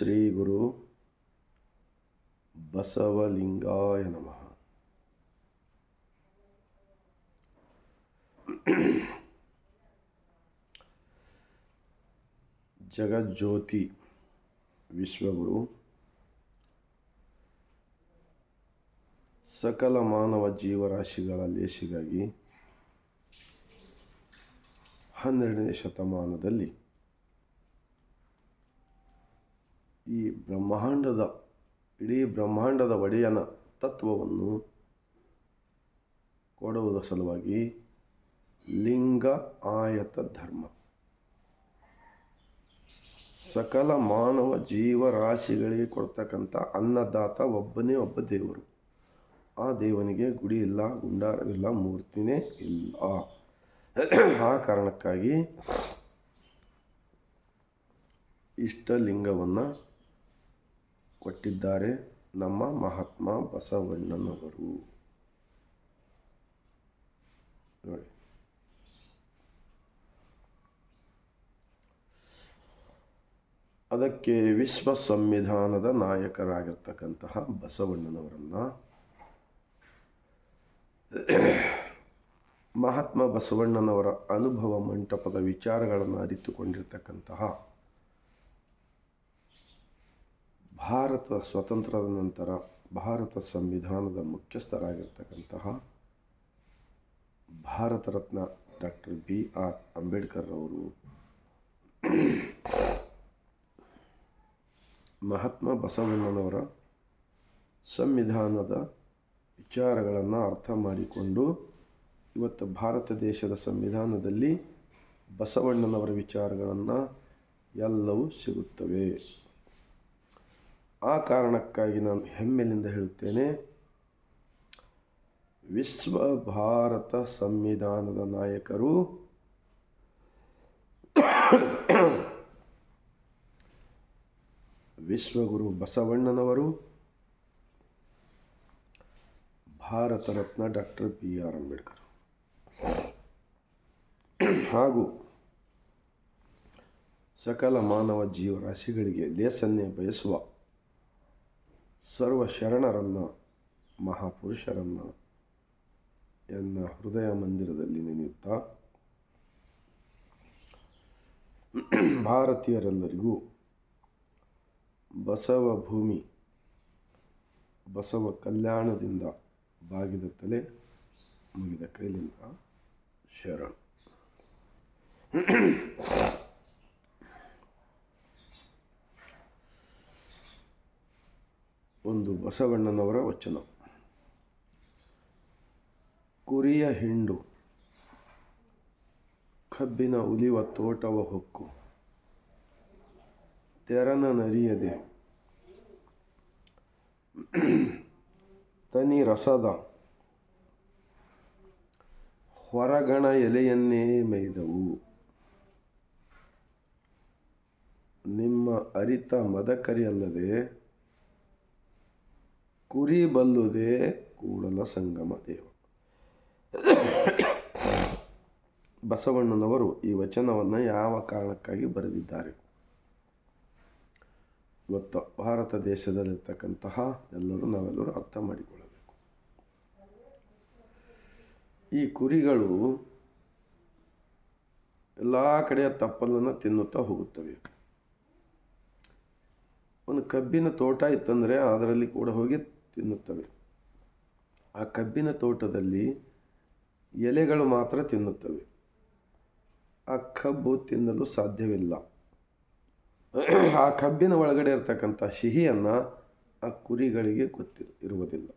ಶ್ರೀ ಗುರು ಬಸವಲಿಂಗಾಯ ನಮಃ. ಜಗಜ್ಯೋತಿ ವಿಶ್ವಗುರು ಸಕಲ ಮಾನವ ಜೀವರಾಶಿಗಳ ಲೇಷಿಗಾಗಿ ಹನ್ನೆರಡನೇ ಶತಮಾನದಲ್ಲಿ ಈ ಬ್ರಹ್ಮಾಂಡದ, ಇಡೀ ಬ್ರಹ್ಮಾಂಡದ ಒಡೆಯನ ತತ್ವವನ್ನು ಕೊಡುವುದರ ಸಲುವಾಗಿ ಲಿಂಗ ಆಯತ ಧರ್ಮ. ಸಕಲ ಮಾನವ ಜೀವರಾಶಿಗಳಿಗೆ ಕೊಡ್ತಕ್ಕಂಥ ಅನ್ನದಾತ ಒಬ್ಬನೇ ಒಬ್ಬ ದೇವರು. ಆ ದೇವನಿಗೆ ಗುಡಿ ಇಲ್ಲ ಗುಂಡಾರವಿಲ್ಲ ಮೂರ್ತಿನೇ ಇಲ್ಲ. ಆ ಕಾರಣಕ್ಕಾಗಿ ಇಷ್ಟಲಿಂಗವನ್ನು ಕೊಟ್ಟಿದ್ದಾರೆ ನಮ್ಮ ಮಹಾತ್ಮ ಬಸವಣ್ಣನವರು. ಅದಕ್ಕೆ ವಿಶ್ವ ಸಂವಿಧಾನದ ನಾಯಕರಾಗಿರ್ತಕ್ಕಂತಹ ಬಸವಣ್ಣನವರನ್ನು ಮಹಾತ್ಮ ಬಸವಣ್ಣನವರ ಅನುಭವ ಮಂಟಪದ ವಿಚಾರಗಳನ್ನು ಅರಿತುಕೊಂಡಿರ್ತಕ್ಕಂತಹ ಭಾರತ ಸ್ವತಂತ್ರದ ನಂತರ ಭಾರತ ಸಂವಿಧಾನದ ಮುಖ್ಯಸ್ಥರಾಗಿರ್ತಕ್ಕಂತಹ Bharat Ratna doctor B R Ambedkar ಅವರು ಮಹಾತ್ಮ ಬಸವಣ್ಣನವರ ಸಂವಿಧಾನದ ವಿಚಾರಗಳನ್ನು ಅರ್ಥ ಮಾಡಿಕೊಂಡು ಇವತ್ತು ಭಾರತ ದೇಶದ ಸಂವಿಧಾನದಲ್ಲಿ ಬಸವಣ್ಣನವರ ವಿಚಾರಗಳನ್ನು ಎಲ್ಲವೂ ಸಿಗುತ್ತವೆ. ಆ ಕಾರಣಕ್ಕಾಗಿ ನಾನು ಹೆಮ್ಮೆಲಿಂದ ಹೇಳುತ್ತೇನೆ, ವಿಶ್ವ ಭಾರತ ಸಂವಿಧಾನದ ನಾಯಕರು ವಿಶ್ವಗುರು ಬಸವಣ್ಣನವರು Bharat Ratna doctor B R Ambedkar. ಹಾಗೂ ಸಕಲ ಮಾನವ ಜೀವರಾಶಿಗಳಿಗೆ ಲೇಸನ್ನೇ ಬಯಸುವ ಸರ್ವ ಶರಣರನ್ನು, ಮಹಾಪುರುಷರನ್ನು ಎನ್ನ ಹೃದಯ ಮಂದಿರದಲ್ಲಿ ನೆನೆಯುತ್ತಾ ಭಾರತೀಯರೆಲ್ಲರಿಗೂ ಬಸವ ಭೂಮಿ, ಬಸವ ಕಲ್ಯಾಣದಿಂದ ಬಾಗಿದ ತಲೆ ಮುಗಿದ ಕೈಲಿಂದ ಶರಣ. ಒಂದು ಬಸವಣ್ಣನವರ ವಚನ. ಕುರಿಯ ಹಿಂಡು, ಕಬ್ಬಿನ ಉಲಿವ ತೋಟವ ಹೊಕ್ಕು, ತೆರನ ನರಿಯದೆ, ತನಿ ರಸದ, ಹೊರಗಣ ಎಲೆಯನ್ನೇ ಮೈದವು ನಿಮ್ಮ ಅರಿತ ಮದಕರಿಯಲ್ಲದೆ ಕುರಿ ಬಲ್ಲುದೇ ಕೂಡಲ ಸಂಗಮ ದೇವ. ಬಸವಣ್ಣನವರು ಈ ವಚನವನ್ನು ಯಾವ ಕಾರಣಕ್ಕಾಗಿ ಬರೆದಿದ್ದಾರೆ? ಇವತ್ತು ಭಾರತ ದೇಶದಲ್ಲಿರ್ತಕ್ಕಂತಹ ಎಲ್ಲರೂ ನಾವೆಲ್ಲರೂ ಅರ್ಥ ಮಾಡಿಕೊಳ್ಳಬೇಕು. ಈ ಕುರಿಗಳು ಎಲ್ಲ ಕಡೆಯ ತಪ್ಪಲನ್ನು ತಿನ್ನುತ್ತಾ ಹೋಗುತ್ತವೆ. ಒಂದು ಕಬ್ಬಿನ ತೋಟ ಇತ್ತಂದರೆ ಅದರಲ್ಲಿ ಕೂಡ ಹೋಗಿ ತಿನ್ನುತ್ತವೆ. ಆ ಕಬ್ಬಿನ ತೋಟದಲ್ಲಿ ಎಲೆಗಳು ಮಾತ್ರ ತಿನ್ನುತ್ತವೆ. ಆ ಕಬ್ಬು ತಿನ್ನಲು ಸಾಧ್ಯವಿಲ್ಲ. ಆ ಕಬ್ಬಿನ ಒಳಗಡೆ ಇರತಕ್ಕಂಥ ಸಿಹಿಯನ್ನು ಆ ಕುರಿಗಳಿಗೆ ಗೊತ್ತಿ, ಇರುವುದಿಲ್ಲ.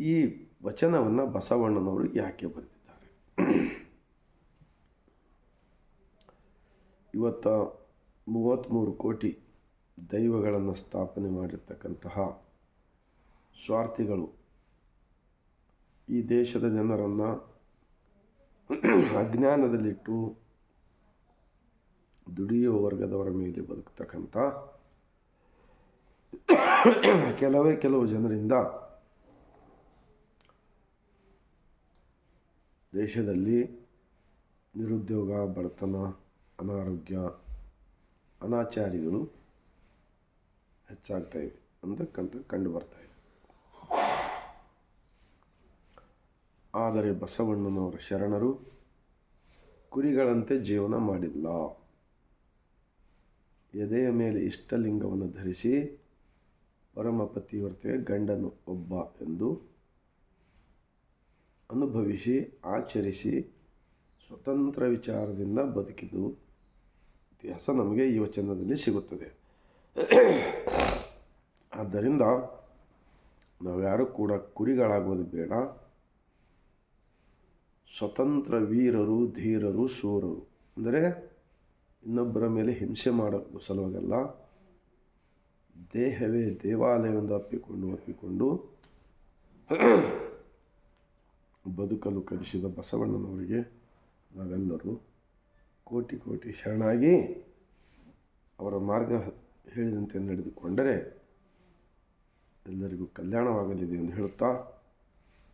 ಈ ವಚನವನ್ನು ಬಸವಣ್ಣನವರು ಯಾಕೆ ಬರೆದಿದ್ದಾರೆ? ಇವತ್ತ ಮೂವತ್ತ್ಮೂರು ಕೋಟಿ ದೈವಗಳನ್ನು ಸ್ಥಾಪನೆ ಮಾಡಿರ್ತಕ್ಕಂತಹ ಸ್ವಾರ್ಥಿಗಳು ಈ ದೇಶದ ಜನರನ್ನು ಅಜ್ಞಾನದಲ್ಲಿಟ್ಟು ದುಡಿಯುವ ವರ್ಗದವರ ಮೇಲೆ ಬದುಕ್ತಕ್ಕಂಥ ಕೆಲವೇ ಕೆಲವು ಜನರಿಂದ ದೇಶದಲ್ಲಿ ನಿರುದ್ಯೋಗ, ಬಡತನ, ಅನಾರೋಗ್ಯ, ಅನಾಚಾರಿಗಳು ಹೆಚ್ಚಾಗ್ತಾ ಇವೆ ಅಂತಕ್ಕಂಥ ಕಂಡು ಬರ್ತಾ ಇದೆ. ಆದರೆ ಬಸವಣ್ಣನವರ ಶರಣರು ಕುರಿಗಳಂತೆ ಜೀವನ ಮಾಡಿಲ್ಲ. ಎದೆಯ ಮೇಲೆ ಇಷ್ಟಲಿಂಗವನ್ನು ಧರಿಸಿ ಪರಮ ಪತಿವ್ರತೆಯ ಗಂಡನು ಒಬ್ಬ ಎಂದು ಅನುಭವಿಸಿ, ಆಚರಿಸಿ, ಸ್ವತಂತ್ರ ವಿಚಾರದಿಂದ ಬದುಕಿದು ಇತಿಹಾಸ ನಮಗೆ ಈ ವಚನದಲ್ಲಿ ಸಿಗುತ್ತದೆ. ಆದ್ದರಿಂದ ನಾವು ನಾವ್ಯಾರೂ ಕೂಡ ಕುರಿಗಳಾಗೋದು ಬೇಡ. ಸ್ವತಂತ್ರ ವೀರರು, ಧೀರರು, ಸೂರರು. ಅಂದರೆ ಇನ್ನೊಬ್ಬರ ಮೇಲೆ ಹಿಂಸೆ ಮಾಡೋದು ಸಲುವಾಗಲ್ಲ. ದೇಹವೇ ದೇವಾಲಯವೆಂದು ಅಪ್ಪಿಕೊಂಡು ಅಪ್ಪಿಕೊಂಡು ಬದುಕಲು ಕಲಿಸಿದ ಬಸವಣ್ಣನವರಿಗೆ ನಾವೆಲ್ಲರೂ ಕೋಟಿ ಕೋಟಿ ಶರಣಾಗಿ ಅವರ ಮಾರ್ಗ ಹೇಳಿದಂತೆ ನಡೆದುಕೊಂಡರೆ ಎಲ್ಲರಿಗೂ ಕಲ್ಯಾಣವಾಗಲಿದೆ ಎಂದು ಹೇಳುತ್ತಾ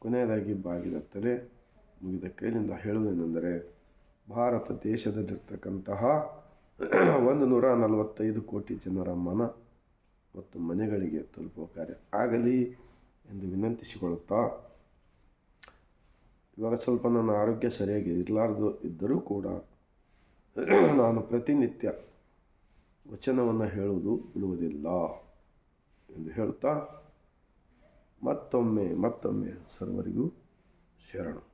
ಕೊನೆಯದಾಗಿ ಬಾಗಿದ ತಲೆ ಮುಗಿದ ಕೈಲಿಂದ ಹೇಳುವುದೇನೆಂದರೆ, ಭಾರತ ದೇಶದಲ್ಲಿರ್ತಕ್ಕಂತಹ ಒಂದು ನೂರ ನಲವತ್ತೈದು ಕೋಟಿ ಜನರ ಮನ ಮತ್ತು ಮನೆಗಳಿಗೆ ತಲುಪುವ ಕಾರ್ಯ ಆಗಲಿ ಎಂದು ವಿನಂತಿಸಿಕೊಳ್ಳುತ್ತಾ, ಇವಾಗ ಸ್ವಲ್ಪ ನನ್ನ ಆರೋಗ್ಯ ಸರಿಯಾಗಿ ಇರಲಾರ್ದು ಇದ್ದರೂ ಕೂಡ ನಾನು ಪ್ರತಿನಿತ್ಯ ವಚನವನ್ನು ಹೇಳುವುದು ಬಿಡುವುದಿಲ್ಲ ಎಂದು ಹೇಳುತ್ತಾ ಮತ್ತೊಮ್ಮೆ ಮತ್ತೊಮ್ಮೆ ಸರ್ವರಿಗೂ ಶರಣು.